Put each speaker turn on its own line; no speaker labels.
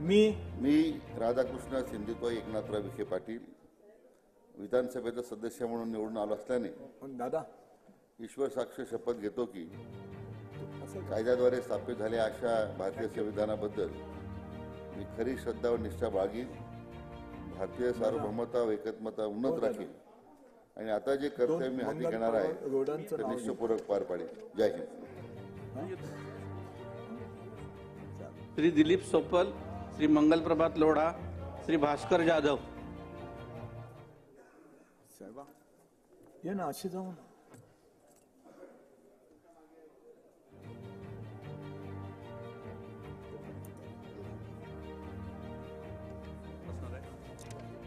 मी
मी राधाकृष्ण सिंधुताई एकनाथराव विखे पाटील विधानसभेचा सदस्य म्हणून निवडून आलो असल्याने
दादा
ईश्वर साक्ष शपथ घेतो की
असं
कायद्याद्वारे स्थापित झालेल्या अशा भारतीय संविधानाबद्दल मी खरी श्रद्धा व निष्ठा बाळगीन भारतीय सार्वभौमता व एकत्मता उन्नत राखीन आणि आता जे कर्तव्य मी हाती घेणार आहे ते. निष्ठपूर्वक पार पाडेल जय हिंद.
श्री दिलीप सोपल श्री मंगल प्रभात लोढा श्री भास्कर जाधव.
साहेबा ये ना अशी जाऊन.